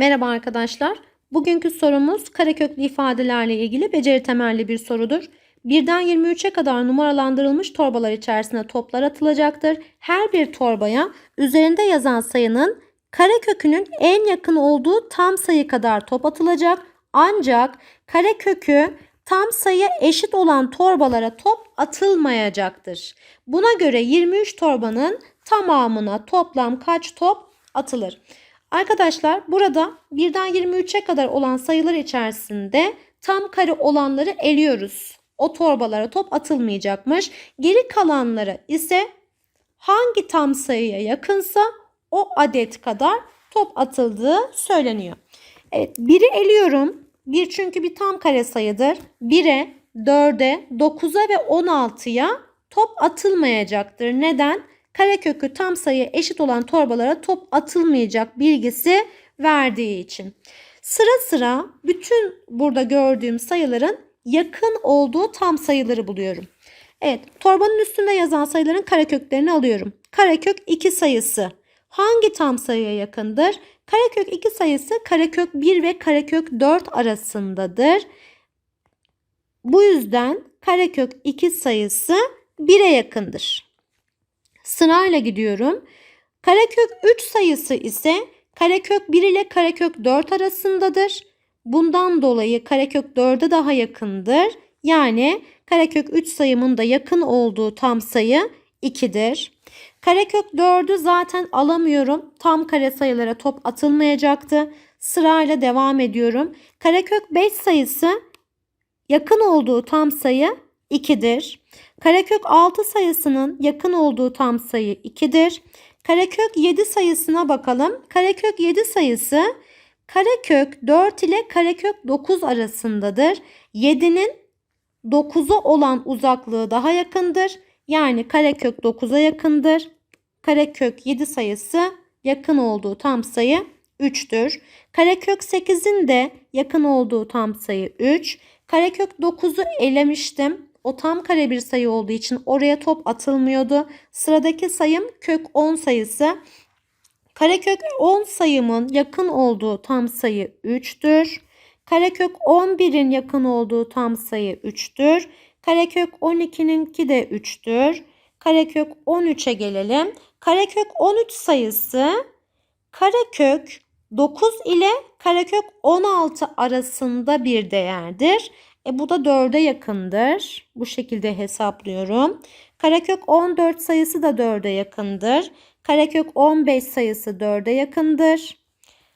Merhaba arkadaşlar. Bugünkü sorumuz kareköklü ifadelerle ilgili beceri temelli bir sorudur. Birden 23'e kadar numaralandırılmış torbalar içerisine toplar atılacaktır. Her bir torbaya üzerinde yazan sayının karekökünün en yakın olduğu tam sayı kadar top atılacak. Ancak karekökü tam sayı eşit olan torbalara top atılmayacaktır. Buna göre 23 torbanın tamamına toplam kaç top atılır? Arkadaşlar burada birden 23'e kadar olan sayılar içerisinde tam kare olanları eliyoruz. O torbalara top atılmayacakmış. Geri kalanları ise hangi tam sayıya yakınsa o adet kadar top atıldığı söyleniyor. Evet biri eliyorum. Bir çünkü bir tam kare sayıdır. 1'e, 4'e, 9'a ve 16'ya top atılmayacaktır. Neden? Karekökü tam sayı eşit olan torbalara top atılmayacak bilgisi verdiği için. Sıra sıra bütün burada gördüğüm sayıların yakın olduğu tam sayıları buluyorum. Evet, torbanın üstünde yazan sayıların kareköklerini alıyorum. Karekök 2 sayısı hangi tam sayıya yakındır? Karekök 2 sayısı karekök 1 ve karekök 4 arasındadır. Bu yüzden karekök 2 sayısı 1'e yakındır. Sırayla gidiyorum. Karekök 3 sayısı ise karekök 1 ile karekök 4 arasındadır. Bundan dolayı karekök 4'e daha yakındır. Yani karekök 3 sayımın da yakın olduğu tam sayı 2'dir. Karekök 4'ü zaten alamıyorum. Tam kare sayılara top atılmayacaktı. Sırayla devam ediyorum. Karekök 5 sayısı yakın olduğu tam sayı 2'dir. Karekök 6 sayısının yakın olduğu tam sayı 2'dir. Karekök 7 sayısına bakalım. Karekök 7 sayısı karekök 4 ile karekök 9 arasındadır. 7'nin 9'a olan uzaklığı daha yakındır. Yani karekök 9'a yakındır. Karekök 7 sayısı yakın olduğu tam sayı 3'tür. Karekök 8'in de yakın olduğu tam sayı 3. Karekök 9'u elemiştim. O tam kare bir sayı olduğu için oraya top atılmıyordu. Sıradaki sayım kök 10 sayısı. Karekök 10 sayımın yakın olduğu tam sayı 3'tür. Karekök 11'in yakın olduğu tam sayı 3'tür. Karekök 12'ninki de 3'tür. Karekök 13'e gelelim. Karekök 13 sayısı karekök 9 ile karekök 16 arasında bir değerdir. E bu da 4'e yakındır. Bu şekilde hesaplıyorum. Karekök 14 sayısı da 4'e yakındır. Karekök 15 sayısı 4'e yakındır.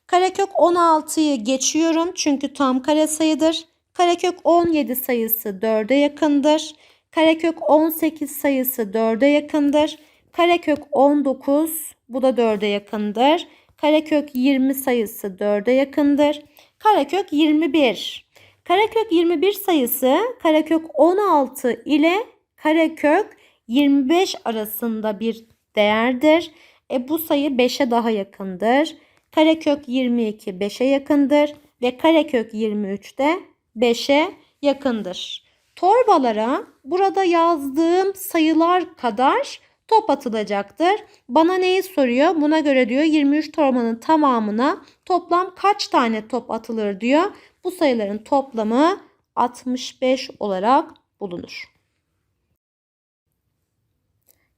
Karekök 16'yı geçiyorum çünkü tam kare sayıdır. Karekök 17 sayısı 4'e yakındır. Karekök 18 sayısı 4'e yakındır. Karekök 19 bu da 4'e yakındır. Karekök 20 sayısı 4'e yakındır. Karekök 21. Karekök 21 sayısı karekök 16 ile karekök 25 arasında bir değerdir. E bu sayı 5'e daha yakındır. Karekök 22 5'e yakındır ve karekök 23 de 5'e yakındır. Torbalara burada yazdığım sayılar kadar top atılacaktır. Bana neyi soruyor? Buna göre diyor 23 torbanın tamamına toplam kaç tane top atılır diyor. Bu sayıların toplamı 65 olarak bulunur.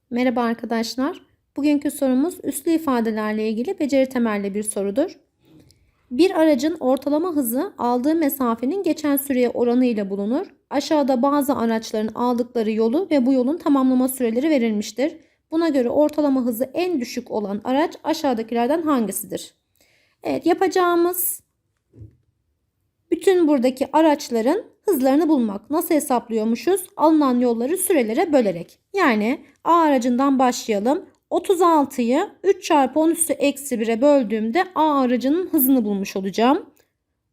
Merhaba arkadaşlar. Bugünkü sorumuz üslü ifadelerle ilgili beceri temelli bir sorudur. Bir aracın ortalama hızı aldığı mesafenin geçen süreye oranı ile bulunur. Aşağıda bazı araçların aldıkları yolu ve bu yolun tamamlama süreleri verilmiştir. Buna göre ortalama hızı en düşük olan araç aşağıdakilerden hangisidir? Evet yapacağımız bütün buradaki araçların hızlarını bulmak. Nasıl hesaplıyormuşuz? Alınan yolları sürelere bölerek. Yani A aracından başlayalım. 36'yı 3 çarpı 10 üstü eksi 1'e böldüğümde A aracının hızını bulmuş olacağım.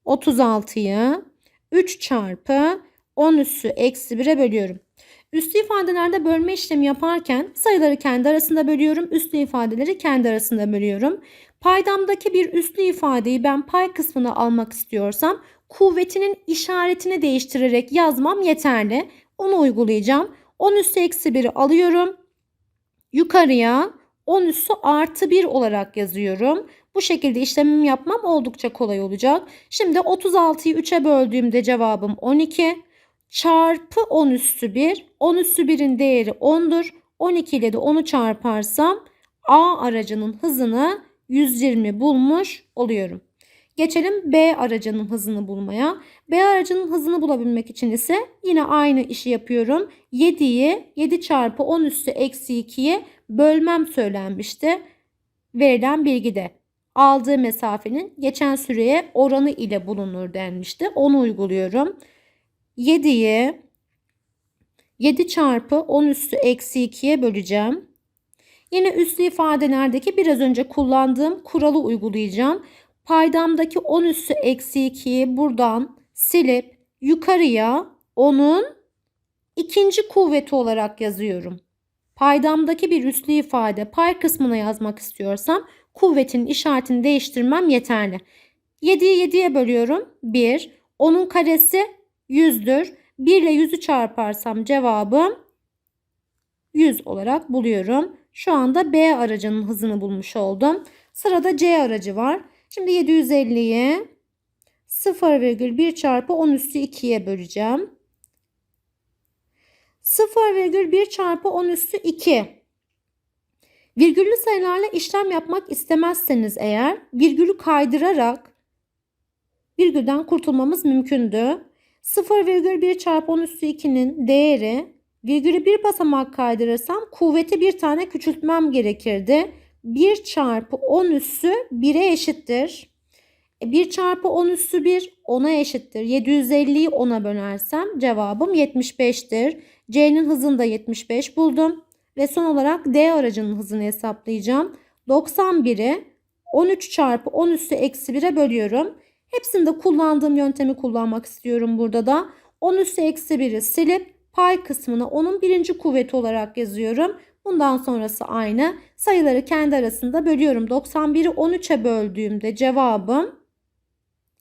36'yı 3 çarpı 10 üssü eksi 1'e bölüyorum. Üslü ifadelerde bölme işlemi yaparken sayıları kendi arasında bölüyorum. Üslü ifadeleri kendi arasında bölüyorum. Paydamdaki bir üslü ifadeyi ben pay kısmına almak istiyorsam kuvvetinin işaretini değiştirerek yazmam yeterli. Onu uygulayacağım. 10 üssü eksi 1'i alıyorum. Yukarıya 10 üssü artı 1 olarak yazıyorum. Bu şekilde işlemim yapmam oldukça kolay olacak. Şimdi 36'yı 3'e böldüğümde cevabım 12 çarpı 10 üssü 1. 10 üssü 1'in değeri 10'dur. 12 ile de 10'u çarparsam A aracının hızını 120 bulmuş oluyorum. Geçelim B aracının hızını bulmaya. B aracının hızını bulabilmek için ise yine aynı işi yapıyorum. 7'yi 7 çarpı 10 üssü eksi 2'ye bölmem söylenmişti. Verilen bilgide aldığı mesafenin geçen süreye oranı ile bulunur denmişti. Onu uyguluyorum. 7'yi 7 çarpı 10 üssü eksi 2'ye böleceğim. Yine üslü ifadelerdeki biraz önce kullandığım kuralı uygulayacağım. Paydamdaki 10 üssü eksi 2'yi buradan silip yukarıya onun ikinci kuvveti olarak yazıyorum. Paydamdaki bir üslü ifade pay kısmına yazmak istiyorsam kuvvetin işaretini değiştirmem yeterli. 7'yi 7'ye bölüyorum. 1. Onun karesi 100'dür. 1 ile 100'ü çarparsam cevabım 100 olarak buluyorum. Şu anda B aracının hızını bulmuş oldum. Sırada C aracı var. Şimdi 750'yi 0,1 çarpı 10 üssü 2'ye böleceğim. 0,1 çarpı 10 üssü 2. Virgüllü sayılarla işlem yapmak istemezseniz eğer virgülü kaydırarak virgülden kurtulmamız mümkündü. 0,1 çarpı 10 üssü 2'nin değeri virgülü bir basamak kaydırırsam kuvveti bir tane küçültmem gerekirdi. 1 çarpı 10 üssü 1'e eşittir. 1 çarpı 10 üssü 1 10'a eşittir. 750'yi 10'a bölersem cevabım 75'tir. C'nin hızını da 75 buldum. Ve son olarak D aracının hızını hesaplayacağım. 91'i 13 çarpı 10 üssü eksi 1'e bölüyorum. Hepsinde kullandığım yöntemi kullanmak istiyorum burada da. 10 üssü eksi 1'i silip pay kısmını onun birinci kuvveti olarak yazıyorum. Bundan sonrası aynı. Sayıları kendi arasında bölüyorum. 91'i 13'e böldüğümde cevabım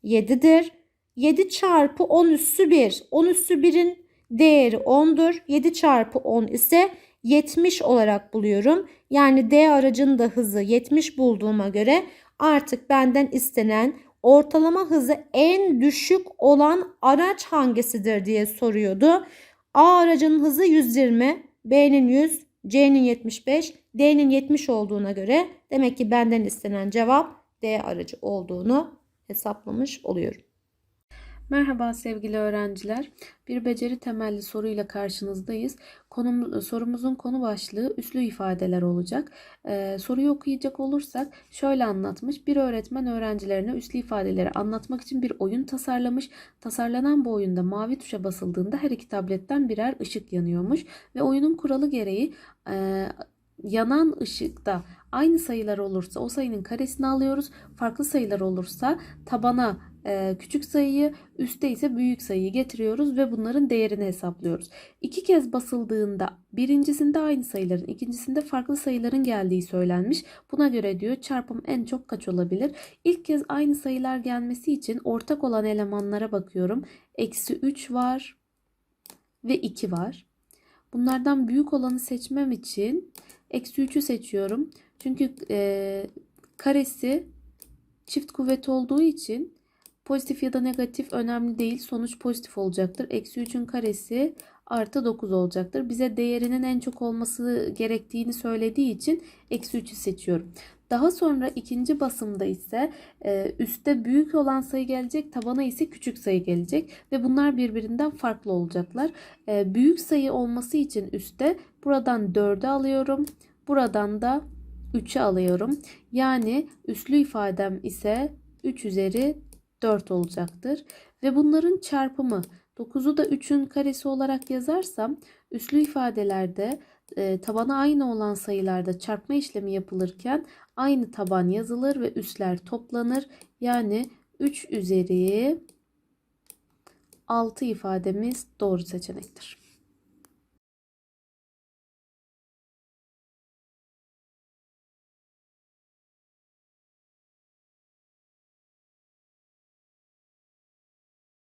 7'dir. 7 çarpı 10 üssü 1. 10 üssü 1'in değeri 10'dur. 7 çarpı 10 ise 70 olarak buluyorum. Yani D aracının da hızı 70 bulduğuma göre artık benden istenen ortalama hızı en düşük olan araç hangisidir diye soruyordu. A aracının hızı 120, B'nin 100, C'nin 75, D'nin 70 olduğuna göre demek ki benden istenen cevap D aracı olduğunu hesaplamış oluyorum. Merhaba sevgili öğrenciler. Bir beceri temelli soruyla karşınızdayız. Konum, sorumuzun konu başlığı üslü ifadeler olacak. Ee, soruyu okuyacak olursak şöyle anlatmış. Bir öğretmen öğrencilerine üslü ifadeleri anlatmak için bir oyun tasarlamış. Tasarlanan bu oyunda mavi tuşa basıldığında her iki tabletten birer ışık yanıyormuş. Ve oyunun kuralı gereği e, yanan ışıkta aynı sayılar olursa o sayının karesini alıyoruz. Farklı sayılar olursa tabana e, küçük sayıyı, üstte ise büyük sayıyı getiriyoruz ve bunların değerini hesaplıyoruz. İki kez basıldığında birincisinde aynı sayıların, ikincisinde farklı sayıların geldiği söylenmiş. Buna göre diyor çarpım en çok kaç olabilir? İlk kez aynı sayılar gelmesi için ortak olan elemanlara bakıyorum. Eksi 3 var ve 2 var. Bunlardan büyük olanı seçmem için eksi 3'ü seçiyorum. Çünkü e, karesi çift kuvvet olduğu için pozitif ya da negatif önemli değil. Sonuç pozitif olacaktır. Eksi 3'ün karesi artı 9 olacaktır. Bize değerinin en çok olması gerektiğini söylediği için eksi 3'ü seçiyorum. Daha sonra ikinci basımda ise e, üstte büyük olan sayı gelecek, tabana ise küçük sayı gelecek ve bunlar birbirinden farklı olacaklar. E, büyük sayı olması için üstte buradan 4'ü alıyorum. Buradan da 3'ü alıyorum. Yani üslü ifadem ise 3 üzeri 4 olacaktır. Ve bunların çarpımı 9'u da 3'ün karesi olarak yazarsam üslü ifadelerde e, tabana aynı olan sayılarda çarpma işlemi yapılırken aynı taban yazılır ve üsler toplanır. Yani 3 üzeri 6 ifademiz doğru seçenektir.